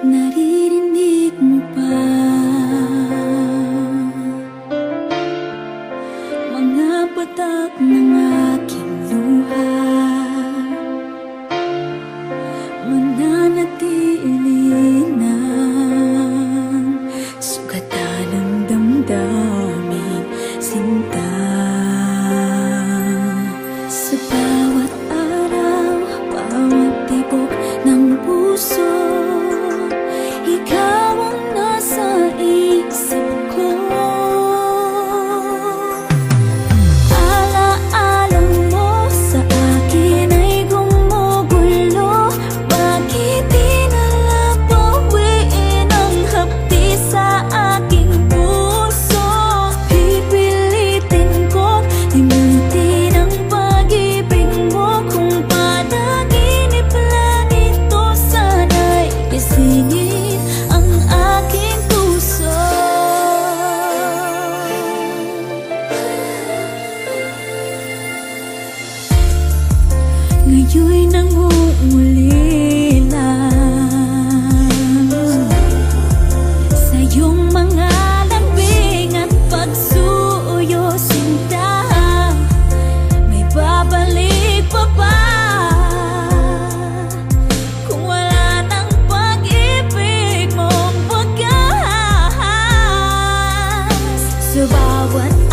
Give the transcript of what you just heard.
Naririnig mo ba Mga patak na nga tayo'y nangungulinan Sa iyong mga lambing at pagsuyo sinta May babalik pa ba? Kung wala ng pag-ibig mong pagkahas Sa bawat